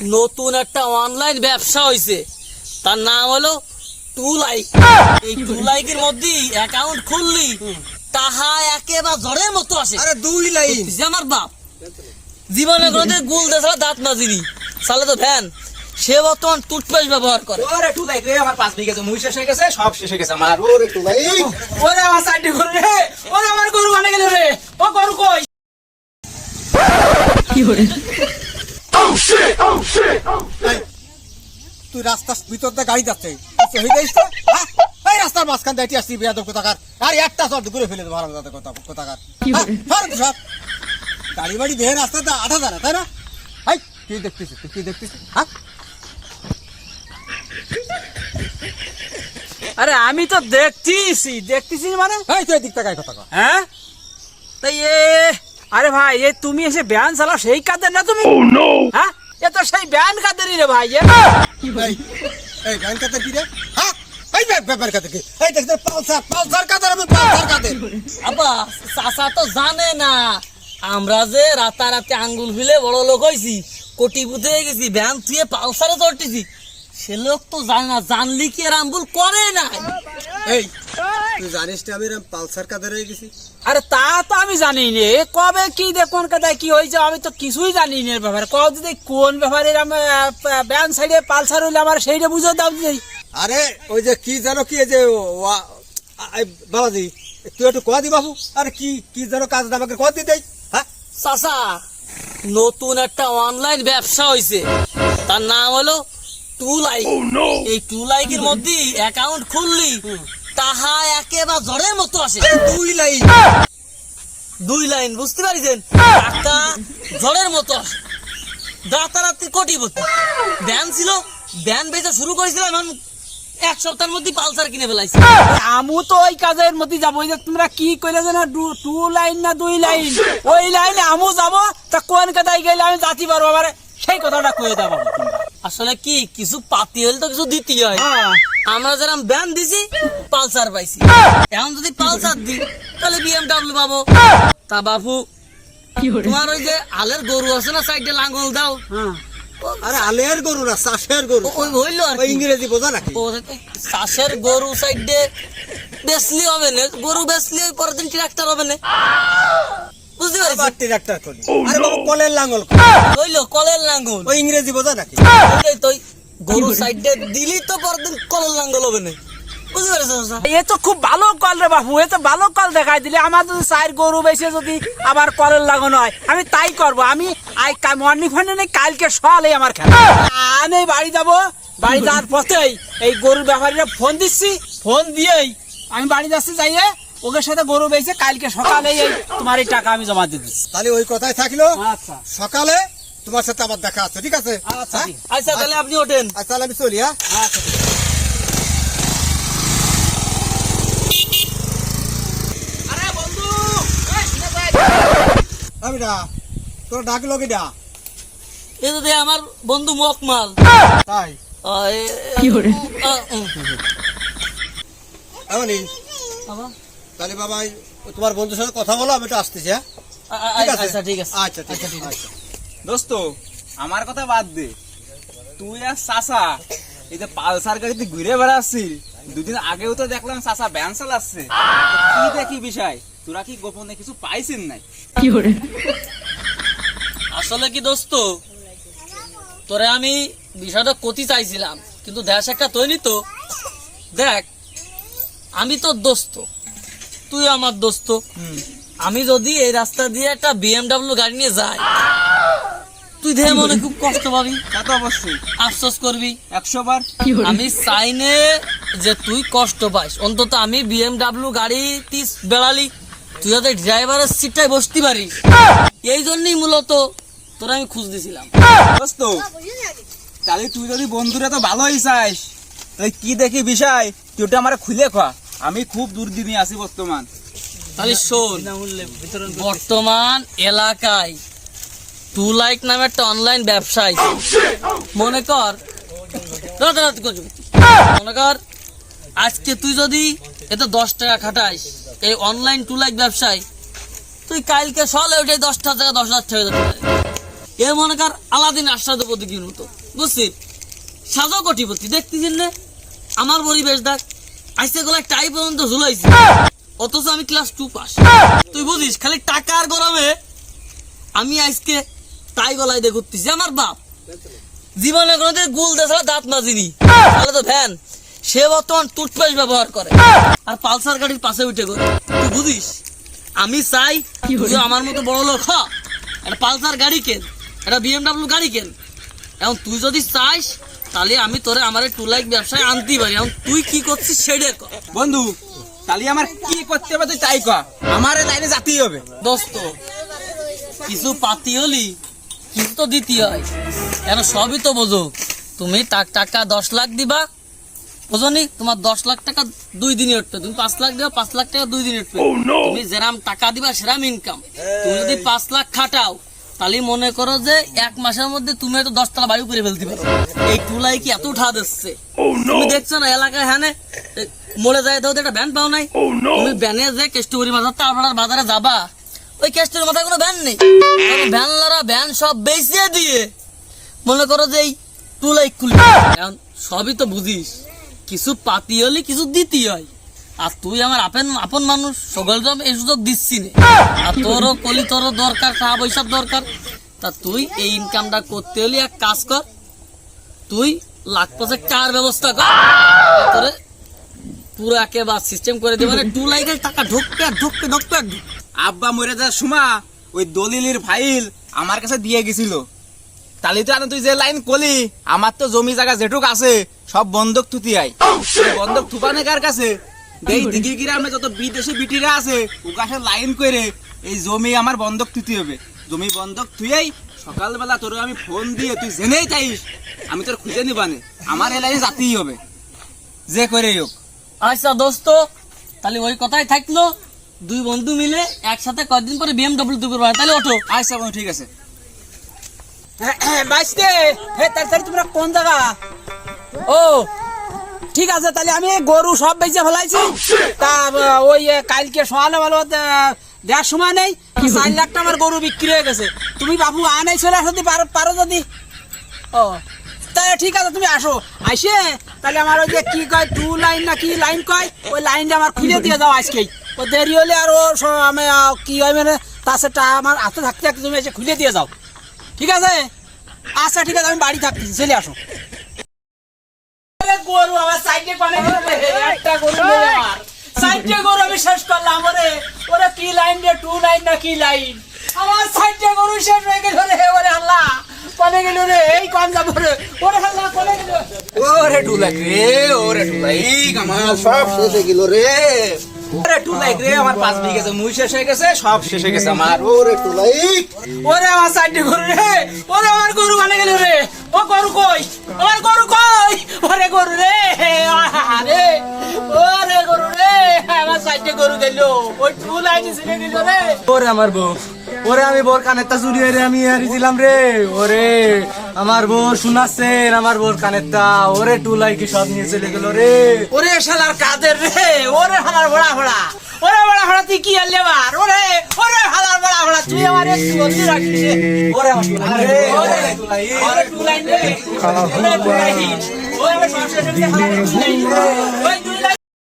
নতুন একটা অনলাইন ব্যবসা হয়েছে তার নাম হলো টু লাইক এই টু লাইকের মধ্যে অ্যাকাউন্ট খুললি তাহা একেবারে ঝড়ের মতো আসে। আরে দুই লাইন। যে আমার বাপ। জীবনে কোনোদিন গুল দেশা দাঁত মাজিনি। সালে তো ভ্যান। সে বর্তমান টুথপেস্ট ব্যবহার করে। ওরে একটু দেখ রে আমার পাঁচ বিঘা জমি শেষ হয়ে গেছে সব শেষ হয়ে গেছে আমার। ওরে একটু লাইন ওরে আমার সাইডে রে। ওরে আমার গরু মানে গেল রে। ও গরু কই? তুই রাস্তার ভিতর দিয়ে গাড়ি যাচ্ছে। হয়ে হ্যাঁ? এই রাস্তার মাঝখান দিয়ে আসছি বেয়াদব কোথাকার। আর একটা ঘুরে ফেলে দেবো হারাম দাদা কথা কোথাকার? হ্যাঁ। গাড়ি বাড়ি দেহে রাস্তাতে আঠা জানা তাই না? হাই কি দেখতেছিস? তুই কি দেখতেছিস? হ্যাঁ? আরে আমি তো দেখতেছি। দেখতেছি মানে? এই তুই এদিক তাকায় কথা হ্যাঁ? তাই এ আরে ভাই এই তুমি এসে ব্যান চালাও সেই কাদের না তুমি? হ্যাঁ? এ তো সেই ব্যান কাদেরই রে ভাই এ। এই এই ব্যাংক কাতে কি রে? হ্যাঁ? এই ব্যাপার কাতে কি? এই দেখতে পালসার পালসার কাদের আমি পালসার কাদের? আব্বা চাচা তো জানে না। আমরা যে রাতারাতি আঙ্গুল ফিলে বড় লোক হয়েছি কোটিপুতে হয়ে গেছি ভ্যান থুয়ে পালসারে চড়তেছি সে লোক তো জানে না জানলি কি আর আম্বুল করে না এই তুই জানিস না আমি এরম পালসার কাদের হয়ে গেছি? আরে তো আমি জানি নে কবে কি দে কোন কথায় কি হয়েছে আমি তো কিছুই জানি না ব্যাপারে। কব যদি কোন ব্যাপারে আমি ব্যান সাইডে পালসার হইলে আমার সেইটা বুঝে দাও দিই আরে ওই যে কি জানো কি এই যে বাবাজি তুই একটু কয়া দি বাবু আরে কি কি জানো কাজ আমাকে কয়া দি দেই হ্যাঁ? চাচা নতুন একটা অনলাইন ব্যবসা হয়েছে তার নাম হলো টু লাইক এই টু লাইকের মধ্যে অ্যাকাউন্ট খুললি তাহা একেবারে ঝড়ের মতো আসে। দুই লাইন দুই লাইন বুঝতে পারিছেন? টাকা ঝড়ের মতো। আসে রাতারাতি কোটিপতি। ব্যান ছিল ব্যান বেচা শুরু করেছিলাম এখন এক সপ্তাহের মধ্যে পালসার কিনে ফেলাইছি। আমু তো ওই কাজের মধ্যে যাব যে তোমরা কি কইলে যে না টু লাইন না দুই লাইন? ওই লাইনে আমু যাব তা কোন কথায় গেলে আমি যাতে পারব? আবার সেই কথাটা কয়ে দেবো। আসলে কি কিছু পাতি হলে তো কিছু দিতেই হয়। হ্যাঁ। আমরা যেরকম ব্যান দিছি পালসার পাইছি। এখন যদি পালসার দিই তাহলে বিএমডাব্লিউ পাবো। তা বাপু তোমার ওই যে আলের গরু আছে না সাইডে লাঙ্গল দাও। হ্যাঁ। আরে আলের গরু না চাষের গরু। ওই হইল আর ইংরেজি বোঝা নাকি? চাষের গরু সাইডে বেচলি হবে না। গরু বেচলি ওই পরের দিন ট্রাক্টর হবে না। বুঝতে পারছি? ট্রাক্টর করি। আরে বাবু কলের লাঙ্গল হইল কলের লাঙ্গল। ওই ইংরেজি বোঝা নাকি? তো গরু সাইডে দিলি তো পরের দিন কলের লাঙ্গল হবে না। এ তো খুব ভালো কল রে বাবু এ তো ভালো কল দেখাই দিলে। আমার যদি চার গরু বেশি যদি আবার কলের লাগানো হয় আমি তাই করব। আমি আই মর্নিং ফোনে নেই কালকে সকালে আমার খেলা। আমি বাড়ি যাব বাড়ি যাওয়ার পথেই এই গরুর ব্যাপারীরা ফোন দিচ্ছি ফোন দিয়েই আমি বাড়ি যাচ্ছি যাইয়ে ওকে সাথে গরু বেঁচে কালকে সকালে এই তোমার এই টাকা আমি জমা দিয়ে দিচ্ছি। তাহলে ওই কথাই থাকল। আচ্ছা। সকালে তোমার সাথে আবার দেখা আছে ঠিক আছে? আচ্ছা, হ্যাঁ? আচ্ছা তাহলে আপনি ওঠেন। আচ্ছা তাহলে আমি চলি হ্যাঁ? আচ্ছা বন্ধু এই শুনে ভাই আমি না তোর ডাক লগে ডা এই তো আমার বন্ধু মকমাল। তাই? কি করে এমনই তাহলে বাবা তোমার বন্ধুর সাথে কথা বলো আমি একটু আসতেছি হ্যাঁ? ঠিক আছে? আচ্ছা ঠিক আছে। আচ্ছা ঠিক আছে আচ্ছা। দোস্ত আমার কথা বাদ দে। তুই আর সাসা এই যে পালসার গাড়িতে ঘুরে বেড়াচ্ছিস দুদিন আগেও তো দেখলাম সাসা ব্যান চালাচ্ছে। কি দেখি বিষয়? তোরা কি গোপনে কিছু পাইছেন নাই? কি করে আসলে কি দোস্ত তোরে আমি বিষয়টা কতি চাইছিলাম কিন্তু দেশ একটা তৈরি তো। দেখ আমি তোর দোস্ত তুই আমার দোস্ত। আমি যদি এই রাস্তা দিয়ে একটা বিএমডাব্লিউ গাড়ি নিয়ে যাই তুই দেহে মনে খুব কষ্ট পাবি। তা তো অবশ্যই। আফসোস করবি। একশো বার। আমি চাইনে যে তুই কষ্ট পাইস অন্তত আমি বিএমডাব্লিউ গাড়ি তিস বেড়ালি তুই যাতে ড্রাইভারের সিটটায় বসতে পারিস। এই জন্যই মূলত তোর আমি খুঁজ দিছিলাম। দোস্ত তাহলে তুই যদি বন্ধুরা তো ভালোই চাস তাই কি দেখি বিষয়? তুই ওটা আমার খুলে খা। আমি খুব দূর দুর্দিনে আছি বর্তমান। তাহলে শোন বর্তমান এলাকায় টু লাইক নামে একটা অনলাইন ব্যবসা আছে মনে কর। মনে কর আজকে তুই যদি এতে দশ টাকা খাটাইস এই অনলাইন টু লাইক ব্যবসায় তুই কালকে সকালে উঠে দশ টাকা দশ হাজার টাকা। এ মনে কর আলাদিন আশ্বাদপতি কি মতো বুঝছিস সাজো কোটিপতি দেখতেছিস না? আমার পরিবেশ দেখ আজকে গলায় টাই পর্যন্ত ঝুলাইছি। অথচ আমি ক্লাস টু পাস তুই বুঝিস খালি টাকার গরমে আমি আজকে টাই গলায় দিয়ে ঘুরতেছি। আমার বাপ জীবনে কোনোদিন গুল দেশা দাঁত মাজিনি। তাহলে তো ভ্যান সে বর্তমান টুথপেস্ট ব্যবহার করে। আর পালসার গাড়ির পাশে উঠে করে তুই বুঝিস আমি চাই তুই আমার মতো বড় লোক হ। একটা পালসার গাড়ি কেন একটা বিএমডাব্লিউ গাড়ি কেন? এখন তুই যদি চাইস তাহলে আমি তোরে আমার টু লাইক ব্যবসায় আনতেই পারি। এখন তুই কি করছিস সেটাই কর। বন্ধু তাহলে আমার কি করতে হবে তুই তাই কর। আমার এই জাতি হবে। দোস্ত কিছু পাতি হলি কিছু তো দিতে হয়। কেন সবই তো বোঝো। তুমি টাক টাকা দশ লাখ দিবা। বোঝনি? তোমার দশ লাখ টাকা দুই দিনে উঠবে। তুমি পাঁচ লাখ দিবা পাঁচ লাখ টাকা দুই দিনে উঠবে। তুমি যেরাম টাকা দিবা সেরাম ইনকাম তুমি যদি পাঁচ লাখ খাটাও তাহলে মনে করো যে এক মাসের মধ্যে তুমি হয়তো দশতলা বায়ু করে ফেলতে পারো। এই টুলাই কি এত উঠা দিচ্ছে? তুমি দেখছ না এলাকায় হ্যাঁ মরে যায় তো একটা ভ্যান পাও নাই। তুমি ভ্যানে যে কেষ্টপুরি বাজার তারপর বাজারে যাবা? ওই কেস্টের মাথায় কোনো ভ্যান নেই। ভ্যানলারা ভ্যান সব বেঁচে দিয়ে মনে করো যে এই টুলাই খুলি। এখন সবই তো বুঝিস, কিছু পাতি হলে, কিছু দিতে হয়। আর তুই আমার আপন আপন মানুষ, সকল জব এই সুযোগ দিচ্ছি না। আর তোরও কলি, তোরও দরকার টাকা পয়সার দরকার। তা তুই এই ইনকামটা করতে হলে এক কাজ কর, তুই লাখ পাঁচেক টাকার ব্যবস্থা কর। তোরে পুরো একেবারে সিস্টেম করে দেবে। মানে টু লাইকের টাকা ঢুকবে আর ঢুকবে। আব্বা মরে যাওয়ার সময় ওই দলিলের ফাইল আমার কাছে দিয়ে গেছিল। তাহলে তো তুই যে লাইন কলি আমার তো জমি জায়গা যেটুক আছে সব বন্ধক থুতি আই ওই বন্ধক থুপানে কার কাছে? এই দিঘি গ্রামে যত বিদেশি বিটিরা আছে ও লাইন করে এই জমি আমার বন্ধক থুতি হবে। জমি বন্ধক থুয়েই সকালবেলা তোর আমি ফোন দিয়ে তুই জেনেই চাইস আমি তোর খুঁজে নিবানে। আমার এই লাইনে যাতেই হবে। যে করে হোক। আচ্ছা দোস্ত তাহলে ওই কথাই থাকল। দুই বন্ধু মিলে একসাথে কয়েকদিন পরে বিএমডব্লিউ দুপুর বানায় তাহলে ওঠো। আচ্ছা বন্ধু ঠিক আছে। হে তোমরা কোন জায়গা? ও ঠিক আছে তাহলে আমি গরু সব বেঁচে ফেলাইছি। তা ওই কালকে সকালে আহ, দেওয়ার সময় নেই। চার লাখ টাকা আমার গরু বিক্রি হয়ে গেছে। তুমি বাবু আনাই চলে আসো যদি পারো পারো যদি। ও তাহলে ঠিক আছে তুমি আসো। আইসে? তাহলে আমার ওই যে কি কয় টু লাইন না কি লাইন কয় ওই লাইনটা আমার খুলে দিয়ে দাও আজকেই ও দেরি হলে আর ও আমি কি হয় মানে তার সেটা আমার হাতে থাকতে থাকতে তুমি এসে খুলে দিয়ে যাও ঠিক আছে? আচ্ছা ঠিক আছে আমি বাড়ি থাকতেছি চলে আসো। গরু আমার সাইডে পানে একটা গরু আমার। সাইডে গরু আমি শেষ করলাম ওরে ওরে কি লাইন রে টু লাইন না কি লাইন আমার সাইডে গরু শেষ হয়ে গেল রে ওরে আল্লাহ। কোনে গেল রে এই কোন যাব রে। ওরে আল্লাহ কোনে গেল। ওরে টুলাক রে ওরে টুলাই আমার সব শেষ হয়ে গেল রে। ওরে টুলাইক রে আমার পাঁচ বিঘে মুই শেষ হয়ে গেছে সব শেষ হয়ে গেছে আমার। ওরে টুলাইক ওরে আমার সাইডে গরু রে ওরে আমার গরু কোনে গেল রে। ও গরু কই? আমার গরু কই? ওরে গরু রে আরে ওরে গরু রে আমার সাইডে গরু গেল। ওই টু লাইন গেল রে। ওরে আমার বউ। ওরে আমি বোর কানেরটা চুরি হয়ে আমি হারিয়েছিলাম রে, ওরে। আমার বউ শুনাচ্ছেন আমার বোর কানেরটা ওরে টুলাই কি সব নিয়ে চলে গেল রে। ওরে শালার কাদের রে, ওরে হালার বড়া বড়া ওরে বড়া বড়া তুই কি আর লেবার? ওরে ওরে হালার বড়া বড়া তুই আমার একটু বন্ধু রাখিস ওরে আমার টুলাই রে, ওরে ওরে টুলাইন রে, ওরে টুলাইন ওরে